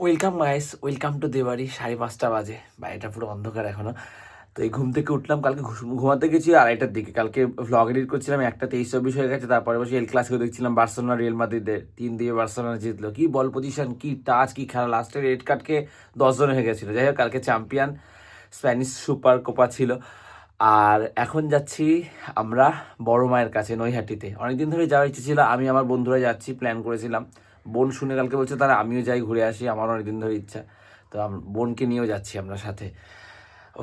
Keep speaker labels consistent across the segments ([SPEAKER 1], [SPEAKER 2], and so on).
[SPEAKER 1] Welcome guys, welcome to দেবাড়ি সাড়ে পাঁচটা বাজে। বাড়িটা পুরো অন্ধকার এখনও। তো এই ঘুম থেকে উঠলাম, কালকে ঘুমাতে গেছি আড়াইটার দিকে। কালকে ভ্লগ এডিট করছিলাম, একটা তেইশ চব্বিশ হয়ে গেছে, তারপরে বসে এল ক্লাসকে দেখছিলাম, বার্সেলোনা, রিয়েল মাদ্রিদের। তিন দিয়ে বার্সেলোনা জিতলো। কি বল পজিশন কি টাচ কি খেলা। লাস্টে রেড কার্ডকে দশজন হয়ে গেছিল। যাই হোক, কালকে চ্যাম্পিয়ন স্প্যানিশ সুপার কোপা ছিল। আর এখন যাচ্ছি আমরা বড় মায়ের কাছে, নৈহাটিতে। অনেকদিন ধরে যাওয়ার ইচ্ছে ছিল, আমি আমার বন্ধুরা যাচ্ছি প্ল্যান করেছিলাম। বোন শুনে কালকে বলছে তারা আমিও যাই ঘুরে আসি আমার অনেকদিন ধরে ইচ্ছা। তো বোনকে নিয়েও যাচ্ছি আমরা সাথে।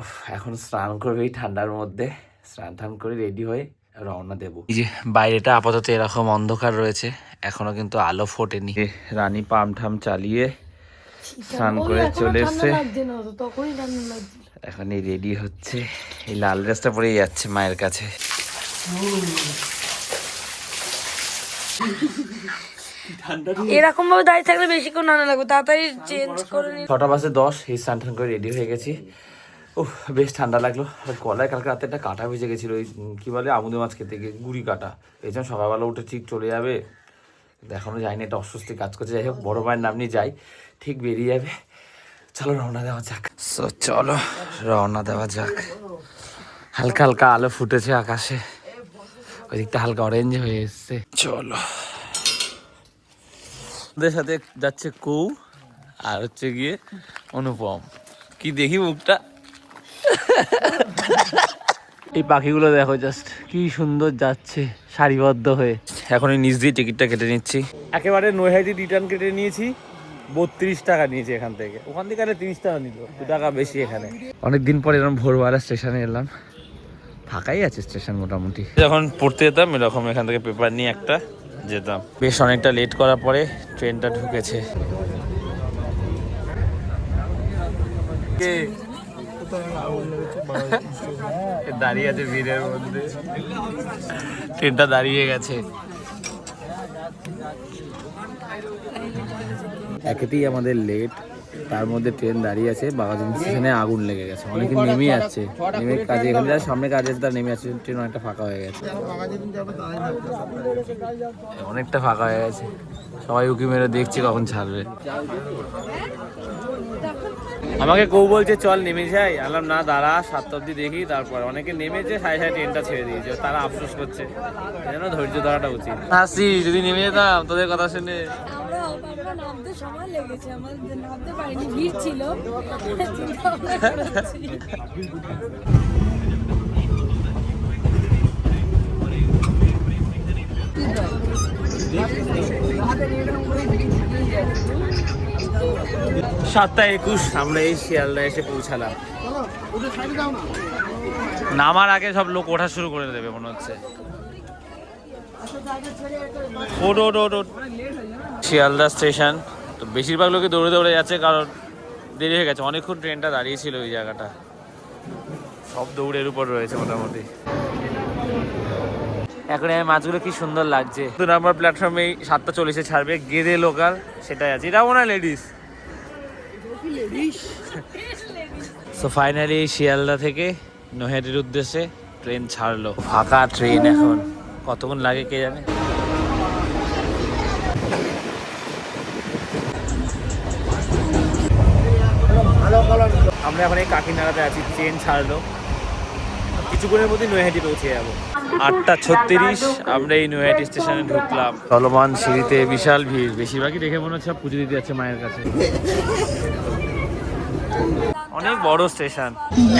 [SPEAKER 1] উফ, এখন স্নান করবে এই ঠান্ডার মধ্যে। স্নান টান করে রেডি হয়ে রওনা দেবো। এই যে বাইরেটা আপাতত এরকম অন্ধকার রয়েছে এখনও কিন্তু আলো ফোটেনি। রানী পাম ঠাম চালিয়ে স্নান করে চলে এসছে। এখন এই রেডি হচ্ছে। এই লাল ড্রেসটা পরেই যাচ্ছে মায়ের কাছে।
[SPEAKER 2] এরকম ভাবে দাঁড়িয়ে থাকলে বেশিক্ষণ না লাগবে তাড়াতাড়ি চেঞ্জ করে নি
[SPEAKER 1] ছটা বাজে দশ এই স্নান টান করে রেডি হয়ে গেছি। উফ বেশ ঠান্ডা লাগল। আর গলায় কালকে রাতে একটা কাটা ভেজে গেছিল ওই কি বলে আমুদে মাছ খেতে গিয়ে গুড়ি কাটা। এই জন্য সকালবেলা উঠে ঠিক চলে যাবে। কিন্তু এখনও যায়নি এটা অস্বস্তি কাজ করছে। যাই হোক বড় মায়ের নাম নিয়ে যাই ঠিক বেরিয়ে যাবে। চলো রওনা দেওয়া যাক। সো চলো রওনা দেওয়া যাক। হালকা হালকা আলো ফুটেছে আকাশে। ওই দিকটা হালকা অরেঞ্জ হয়ে এসছে। চলো। ওদের সাথে যাচ্ছে কৌ আর হচ্ছে গিয়ে অনুপম। কি দেখি মুখটা? এই পাখিগুলো দেখো জাস্ট কি সুন্দর যাচ্ছে সারিবদ্ধ হয়ে। এখন এই নিচ দিয়ে টিকিটটা কেটে নিচ্ছি। একেবারে নৈহাটি রিটার্ন কেটে নিয়েছি বত্রিশ টাকা নিয়েছি এখান থেকে। ওখান থেকে আরে তিরিশ টাকা নিল দু টাকা বেশি এখানে। অনেক দিন পর এরকম ভোরবেলা স্টেশনে এলাম। ফাঁকাই আছে স্টেশন মোটামুটি। যখন পড়তে যেতাম এরকম এখান থেকে পেপার নিয়ে একটা। যেতাম। বেশ অনেকটা লেট করার পরে ট্রেনটা ঢুকেছে। কে দাঁড়িয়ে আছে ভিড়ের মধ্যে। ট্রেনটা দাঁড়িয়ে গেছে। একেতেই আমাদের লেট তার মধ্যে ট্রেন দাঁড়িয়ে আছে বাগাজন স্টেশনে আগুন লেগে গেছে, অনেকে নেমে যাচ্ছে, নেমে কাজে এখানে যারা সামনে কাজে আছে, তারা নেমে যাচ্ছে ট্রেন অনেকটা ফাঁকা হয়ে গেছে। অনেকটা ফাঁকা হয়ে গেছে। সবাই উকি মেরে দেখছে কখন ছাড়বে। আমাকে কেউ বলছে, চল নেমে যাই। আলাম, না, দাঁড়া, সাতটা অব্দি দেখি। তারপর অনেকে নেমেছে, সাড়ে সাড়ে ট্রেনটা ছেড়ে দিয়েছে। তারা আফসোস করছে। যেন ধৈর্য ধরাটা উচিত। হাসি যদি নেমে যেতাম, তোদের কথা শুনে।
[SPEAKER 2] নামতে সময় লেগেছে নামতে পারিনি, ভিড় ছিল।
[SPEAKER 1] সাতটা একুশ, আমরা এই শিয়ালদা এসে পৌঁছালাম নামার আগে সব লোক ওঠা শুরু করে দেবে, মনে হচ্ছে শিয়ালদা স্টেশন। তো বেশিরভাগ লোকে দৌড়ে দৌড়ে যাচ্ছে কারণ দেরি হয়ে গেছে। অনেকক্ষণ ট্রেনটা দাঁড়িয়েছিল ওই জায়গাটা। সব দৌড়ের উপর রয়েছে মোটামুটি। এখন এই মাছগুলো কি সুন্দর লাগছে। দু নম্বর প্ল্যাটফর্মে সাতটা চল্লিশে ছাড়বে। গেদে লোকাল সেটাই আছে। এটা হয় লেডিস সো ফাইনালি শিয়ালদা থেকে নৈহাটির উদ্দেশ্যে ট্রেন ছাড়লো। ফাঁকা ট্রেন এখন। কতক্ষণ লাগে কে জানে? আমরা এখন এই কাকিনাড়াতে আছি ট্রেন ছাড়লো। কিছুক্ষণের মধ্যে নৈহাটি পৌঁছে যাব। আটটা ছত্রিশ, আমরা এই নৈহাটি স্টেশনে ঢুকলাম। চলমান সিঁড়িতে বিশাল ভিড়। বেশিরভাগই দেখে মনে হচ্ছে সব পুজো দিতে যাচ্ছে মায়ের কাছে। অনেক বড় স্টেশন।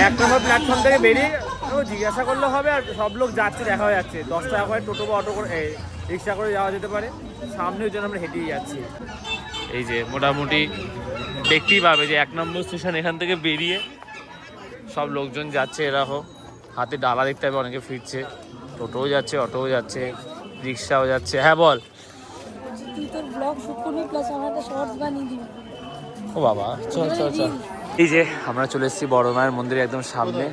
[SPEAKER 1] এক নম্বর প্ল্যাটফর্ম থেকে বেরিয়ে ও জিজ্ঞাসা করলে হবে আর সব লোক যাচ্ছে দেখা হয়ে যাচ্ছে। দশ টাকা করে টোটো বা অটো করে রিক্সা করে যাওয়া যেতে পারে। সামনে ওই জন্য আমরা হেঁটেই যাচ্ছি। এই যে মোটামুটি দেখতেই পাবে যে এক নম্বর স্টেশন এখান থেকে বেরিয়ে সব লোকজন যাচ্ছে এরকম হাতে ডালা দেখতে হবে অনেকে ফিরছে। টোটোও যাচ্ছে অটোও যাচ্ছে রিক্সাও যাচ্ছে। হ্যাঁ বল।
[SPEAKER 2] তুই তোর ব্লগ শুট করবি প্লাস আমার একটা শর্টস বানিয়ে দিবি।
[SPEAKER 1] ও বাবা চল চল চল। এই যে আমরা চলে এসেছি বড় মায়ের মন্দিরের একদম সামনে।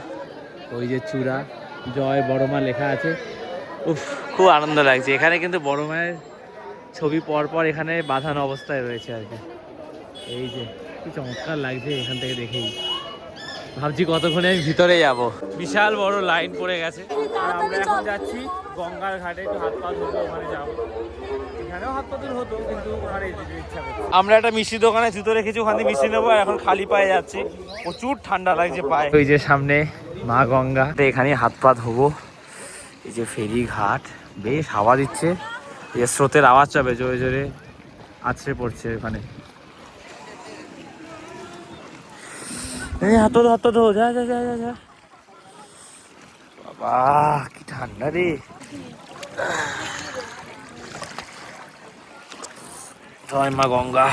[SPEAKER 1] ওই যে চূড়া জয় বড় মা লেখা আছে। উফ খুব আনন্দ লাগছে। এখানে কিন্তু বড় মায়ের ছবি পর পর এখানে বাঁধানো অবস্থায় রয়েছে আর কি। এই যে কি চমৎকার লাগছে এখান থেকে দেখেই। ভাবছি কতক্ষণে আমি ভিতরে যাব। বিশাল বড় লাইন পড়ে গেছে। আর আমরা এখন যাচ্ছি গঙ্গার ঘাটে একটু হাত পা ধরবো ওখানে যাব।
[SPEAKER 3] এখানেও হাত পাতুল হতো কিন্তু ওখানে ইচ্ছা করছে
[SPEAKER 1] আমরা একটা মিষ্টি দোকানে জুতো রেখেছি ওখান থেকে মিষ্টি নেব আর এখন খালি পায়ে যাচ্ছি। প্রচুর ঠান্ডা লাগছে পায়ে। ওই যে সামনে মা গঙ্গা। এখানে হাত পা ধোবো। এই যে ফেরি ঘাট। বেশ, হাওয়া দিচ্ছে। এই স্রোতের আওয়াজ চাবে জোরে জোরে আছড়ে পড়ছে ওখানে। হাত হাত ধো, যা যা যা যা যা। বাবা, কি ঠান্ডা রে। জয় মা গঙ্গা।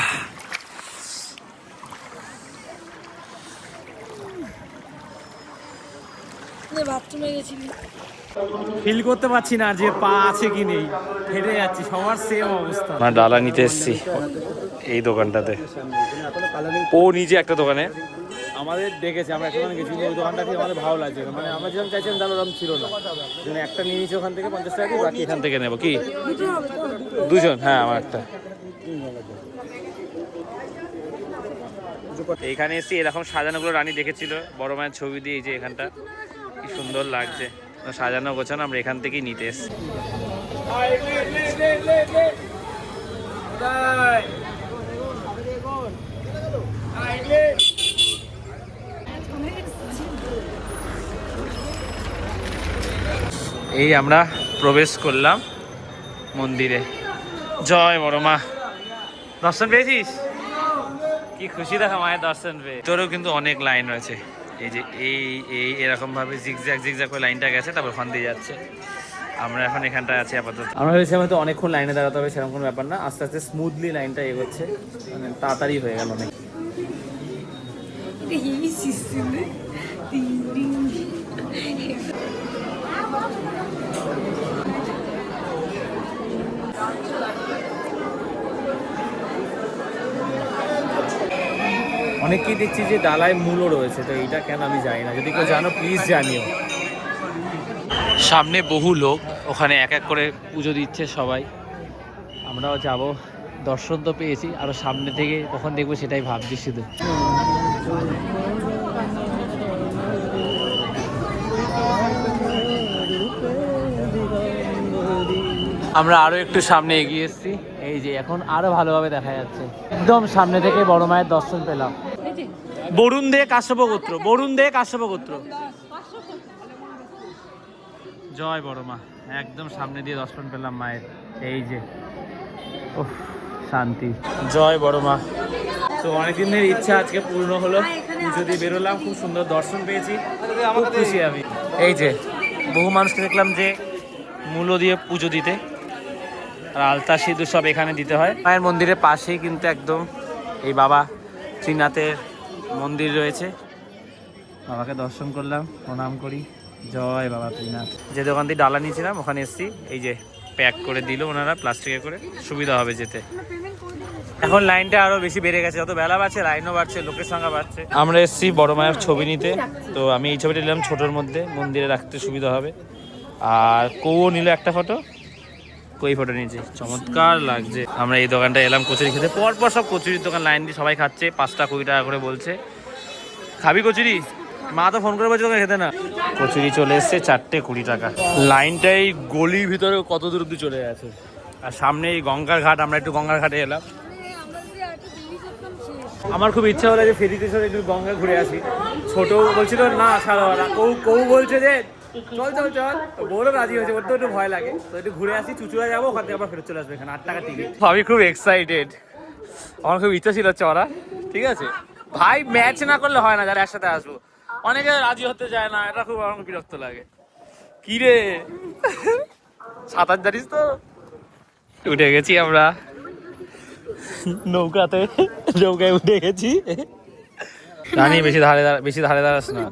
[SPEAKER 2] বাথরুমে গেছিলি?
[SPEAKER 3] ফিল করতে পারছি না যে পা আছে কি নেই। হেঁটে যাচ্ছি সবার সেম অবস্থা।
[SPEAKER 1] আমরা ডালা নিতে এসেছি এই দোকানটাতে। ও নিজে একটা দোকানে?
[SPEAKER 3] আমাদের ডেকেছে আমরা একটা গেছি ওই দোকানটা থেকে আমাদের ভালো লাগছে। মানে আমরা যেরকম চাইছিলাম তার ওরকম ছিল না। জন্য একটা নিয়ে নিয়েছি ওখান থেকে পঞ্চাশ টাকা বাকি
[SPEAKER 1] এখান থেকে নেব কি? দুজন? হ্যাঁ আমার একটা। এইখানে এসে এরকম সাজানোগুলো রানী দেখেছিল বড় মায়ের ছবি দিয়ে এই যে এখানটা। কি সুন্দর লাগছে। সাজানো গোছানো আমরা এখান থেকেই নিতে এই আমরা প্রবেশ করলাম মন্দিরে। জয় বড় মা। দর্শন পেয়েছিস? কি খুশি দেখা মায়ের দর্শন পেয়ে। তোরও কিন্তু অনেক লাইন রয়েছে। এই যে এই এই এরকম ভাবে জিগজ্যাগ জিগজ্যাগ করে লাইনটা গেছে তারপর ওখান দিয়ে যাচ্ছে। আমরা এখন এখানটায় আছি আপাতত। আমরা ভেবেছিলাম হয়তো অনেকক্ষণ লাইনে দাঁড়াতে হবে সেরকম কোনো ব্যাপার না। আস্তে আস্তে স্মুথলি লাইনটা এগোচ্ছে। মানে তাড়াতাড়ি হয়ে গেল অনেক
[SPEAKER 2] এটা হেভি সিস্টেম রে টিং টিং
[SPEAKER 3] অনেকেই দেখছি যে ডালায় মূলও রয়েছে, তো এইটা কেন আমি জানি না। যদি কেউ জানো প্লিজ জানিও।
[SPEAKER 1] সামনে বহু লোক, ওখানে এক এক করে পুজো দিচ্ছে সবাই। আমরাও যাব, দর্শন তো পেয়েছি, আরও সামনে থেকে কখন দেখব সেটাই ভাবছি শুধু। আমরা আরও একটু সামনে এগিয়ে এসেছি, এই যে এখন আরও ভালোভাবে দেখা যাচ্ছে। একদম সামনে থেকে বড় মায়ের দর্শন পেলাম। বরুণ দে কাশ্যপ গোত্র বরুণ দে কাশ্যপ গোত্র জয় বড় মা একদম সামনে দিয়ে দর্শন পেলাম মায়ের এই যে। উফ, শান্তি। জয় বড় মা।
[SPEAKER 3] তো অনেকদিন ধরে ইচ্ছা আজকে পূর্ণ হলো পুজো দিয়ে বেরোলাম খুব সুন্দর দর্শন পেয়েছি খুব খুশি আমি।
[SPEAKER 1] এই যে বহু মানুষকে দেখলাম যে মূল্য দিয়ে পুজো দিতে আর আলতা সিঁদুর সব এখানে দিতে হয়। মায়ের মন্দিরের পাশেই কিন্তু একদম এই বাবা শ্রীনাথের মন্দির রয়েছে। বাবাকে দর্শন করলাম প্রণাম করি। জয় বাবা শ্রীনাথ যে দোকান দিয়ে ডালা নিয়েছিলাম ওখানে এসেছি। এই যে প্যাক করে দিল ওনারা প্লাস্টিকে করে। সুবিধা হবে যেতে। এখন লাইনটা আরও বেশি বেড়ে গেছে। যত বেলা বাড়ছে লাইনও বাড়ছে লোকের সংখ্যা বাড়ছে। আমরা এসেছি বড় মায়ের ছবি নিতে। তো আমি এই ছবিটা নিলাম ছোটোর মধ্যে। মন্দিরে রাখতে সুবিধা হবে। আর কৌও নিল একটা ফটো। কই ফটো নিয়েছে? চমৎকার লাগছে। আমরা এই দোকানটা এলাম কচুরি খেতে। পর পর সব কচুরির দোকান লাইন দিয়ে সবাই খাচ্ছে। পাঁচটা কুড়ি টাকা করে বলছে। খাবি কচুরি? মা তো ফোন করে বলছে তোকে খেতে না। কচুরি চলে এসছে চারটে কুড়ি টাকা। লাইনটাই গলির ভিতরে কত দূর অব্দি চলে গেছে। আর সামনে এই গঙ্গার ঘাট, আমরা একটু গঙ্গার ঘাটে এলাম।
[SPEAKER 2] আমরা
[SPEAKER 3] খুব ইচ্ছা হলো যে ফেরিতে চলে একটু গঙ্গা ঘুরে আসি। ছোট বলছিল, না না। কৌ কৌ বলছে যে চল চল চল। বড় রাজি হয়েছে, ওর তো একটু ভয় লাগে। তো একটু ঘুরে আসি, চুচুড়া যাব, ওখান থেকে আবার ফেরত চলে আসবে এখানে, আট টাকা টিকিট
[SPEAKER 1] আমি খুব এক্সাইটেড আমার খুব ইচ্ছা ছিল চড়া, ঠিক আছে? ভাই ম্যাচ না করলে হয় না, যারা একসাথে আসব। অনেকে রাজি হতে চায় না, এটা খুব আমার বিরক্ত লাগে। কি রে? সাঁতার জানিস তো? উঠে গেছি আমরা। নৌকাতে, নৌকায় উঠে গেছি। জানি বেশি ধারে বেশি ধারে দাঁড়াস না।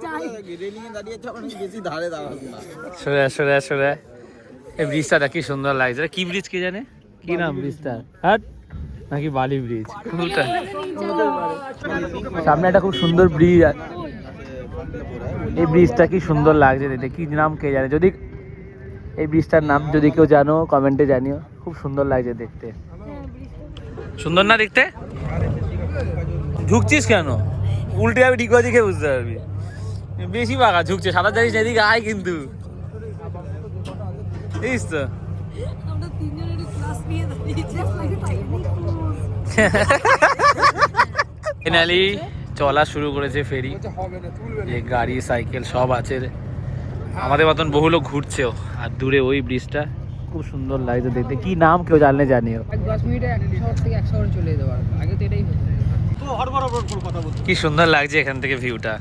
[SPEAKER 1] সরে সরে সরে। এই ব্রিজটা কি সুন্দর লাগছে। কি ব্রিজ কে জানে? কি নাম ব্রিজটা? হাট? নাকি বালি ব্রিজ? সামনে একটা খুব সুন্দর ব্রিজ এই ব্রিজটা কি সুন্দর লাগছে দেখতে। কি নাম কে জানে? যদি এই ব্রিজটার নাম যদি কেউ জানো কমেন্টে জানিও। খুব সুন্দর লাগছে দেখতে। সুন্দর না দেখতে? ঢুকছিস কেন? উল্টে যাবে ঠিক আছে দেখে বুঝতে পারবি। বেশি বাঁকা ঝুঁকছে সাদা জানিস এদিকে আয় কিন্তু। তো।
[SPEAKER 2] আমরা তিনজনের ক্লাস নিয়ে
[SPEAKER 1] ফাইনালি চলা শুরু করেছে ফেরি। যে গাড়ি সাইকেল সব আছে। আমাদের মতন বহু লোক ঘুরছেও আর দূরে ওই ব্রিজটা। খুব সুন্দর লাগছে দেখতে। কি নাম কেউ জানলে জানিও।
[SPEAKER 4] দশ মিনিটে শহর থেকে এক শহরে চলে যেতে পারব। আগে তো এটাই হতো।
[SPEAKER 1] কি সুন্দর লাগছে এখান থেকে ভিউটা।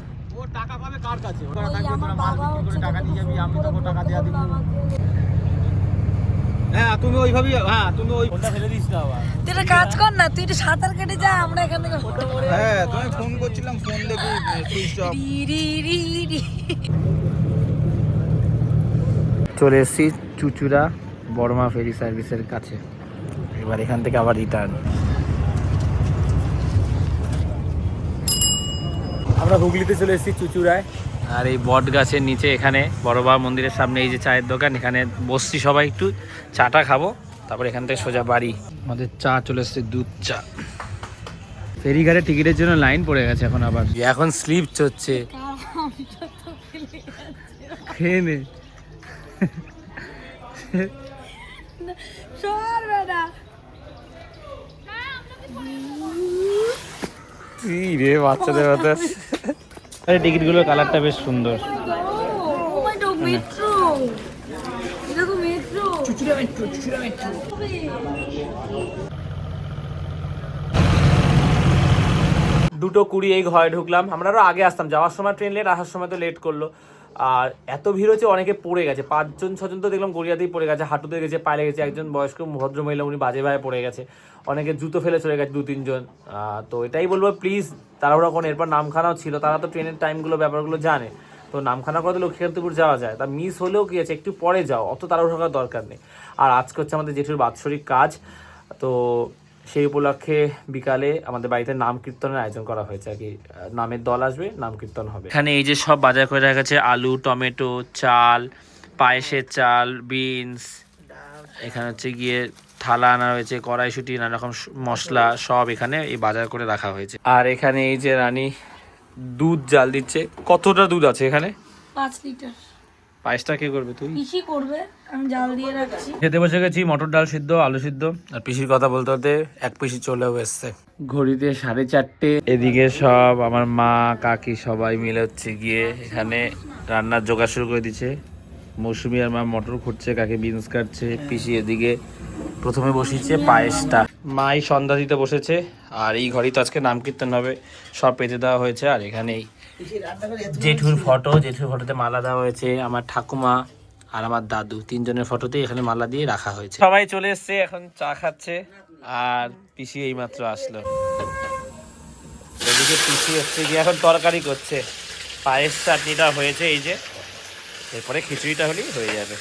[SPEAKER 3] হ্যাঁ তুমি ওইভাবেই হ্যাঁ তুমি ওই ফোনটা ফেলে দিস না আবার।
[SPEAKER 2] তুই একটা কাজ কর না তুই একটু সাঁতার কেটে যা আমরা এখান থেকে
[SPEAKER 5] হ্যাঁ তুমি ফোন করছিলাম ফোন দেখি সুইচ অফ।
[SPEAKER 1] চলে এসেছি চুচুড়া বড়মা ফেরি সার্ভিসের কাছে। এবার এখান থেকে আবার রিটার্ন
[SPEAKER 3] আমরা হুগলিতে চলে এসেছি চুচুড়ায়।
[SPEAKER 1] আর এই বট গাছের নিচে এখানে বড়বা মন্দিরের সামনে এই যে চায়ের দোকান এখানে বসছি সবাই একটু। চাটা খাব তারপর এখান থেকে সোজা বাড়ি। আমাদের চা চলে এসছে দুধ চা। ফেরিঘাটে টিকিটের জন্য লাইন পড়ে গেছে এখন আবার। এখন স্লিপ চলছে খেয়ে নে। কি রে বাচ্চাদের মতো আরে টিকিটগুলোর কালারটা বেশ সুন্দর।
[SPEAKER 2] Metro metro
[SPEAKER 4] metro Chuchura metro
[SPEAKER 1] দুটো কুড়ি এই ঘরে ঢুকলাম। আমরা আরও আগে আসতাম। যাওয়ার সময় ট্রেন লেট আসার সময় তো লেট করল। আর এত ভিড় হচ্ছে অনেকে পড়ে গেছে। পাঁচজন, ছজন তো দেখলাম গড়িয়াতেই পড়ে গেছে, হাঁটুতে গেছে, পায়ে গেছে একজন বয়স্ক ভদ্রমহিলা উনি বাজে ভাবে পড়ে গেছে। অনেকে জুতো ফেলে চলে গেছে দু তিনজন তো এটাই বলব প্লিজ তাড়াহুড়া কোন এরপর নামখানাও ছিল, তারা তো ট্রেনের টাইমগুলো ব্যাপারগুলো জানে। তো নামখানা করে লক্ষ্মীকান্তপুর যাওয়া যায়। তা মিস হলেও কি আছে, একটু পরে যাও, অত তাড়াহুড়া করার দরকার নেই। আর আজকে হচ্ছে আমাদের জেঠুর বাৎসরিক কাজ। তো সেই উপলক্ষে বিকালে আমাদের বাড়িতে নাম কীর্তনের আয়োজন করা হয়েছে আর কি। নামের দল আসবে নাম কীর্তন হবে। এখানে এই যে সব বাজার করে রাখা আছে আলু টমেটো চাল পায়েসের চাল বিনস এখানে হচ্ছে গিয়ে থালা আনা হয়েছে কড়াইশুটি নানা রকম স- মশলা সব এখানে এই বাজার করে রাখা হয়েছে। আর এখানে এই যে রানী দুধ জাল দিচ্ছে কতটা দুধ আছে এখানে?
[SPEAKER 2] পাঁচ লিটার।
[SPEAKER 1] পায়েসটা কে করবে তুই?
[SPEAKER 2] পিসি করবে আমি জাল দিয়ে রাখছি।
[SPEAKER 1] খেতে বসে গেছি মটর ডাল সিদ্ধ আলু সিদ্ধ। আর পিসির কথা বলতে বলতে এক পিসি চলেও এসছে। ঘড়িতে সাড়ে চারটে। এদিকে সব আমার মা কাকি সবাই মিলে হচ্ছে গিয়ে এখানে রান্নার জোগাড় শুরু করে দিচ্ছে। মৌসুমি আর মা মটর খুঁটছে কাকে বিনস কাটছে পিসি এদিকে প্রথমে বসিয়েছে পায়েসটা। মাই সন্ধ্যা দিতে বসেছে আর এই ঘরেই তো আজকে নাম কীর্তন হবে সব পেতে দেওয়া হয়েছে আর এখানেই জেঠুর ফটো জেঠুর ফটোতে মালা দেওয়া হয়েছে আমার ঠাকুমা আর আমার দাদু। তিনজনের ফটোতে এখানে মালা দিয়ে রাখা হয়েছে। সবাই চলে এসছে, এখন চা খাচ্ছে আর পিসি এইমাত্র আসলো। এদিকে পিসি হচ্ছে গিয়ে এখন তরকারি করছে। পায়েস চাটনিটা হয়েছে এই যে, এরপরে খিচুড়িটা হলেই হয়ে যাবে।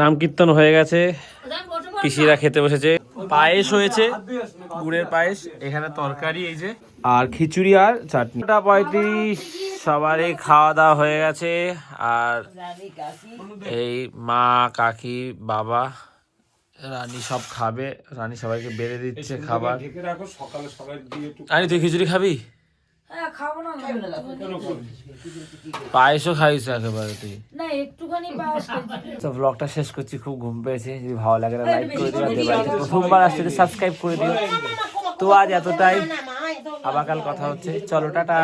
[SPEAKER 1] নাম কীর্তন হয়ে গেছে। পিসিরা খেতে বসেছে। পায়েস হয়েছে গুড়ের পায়েস এখানে তরকারি এই যে। আর খিচুড়ি আর চাটনি। পঁয়ত্রিশ সবারই খাওয়া দাওয়া হয়ে গেছে। আর এই মা কাকি বাবা রানী সব খাবে। রানী সবাইকে বেড়ে দিচ্ছে খাবার। রানী তুই খিচুড়ি খাবি? পায়েসও খাইস একেবারে তুই।
[SPEAKER 2] না একটুখানি
[SPEAKER 1] তো ব্লগটা শেষ করছি খুব ঘুম পেয়েছে যদি ভালো লাগে লাইক করে দিও প্রথমবার আসছে সাবস্ক্রাইব করে দিও। তো আজ এতটাই আবার কাল কথা হচ্ছে। চলো টাটা।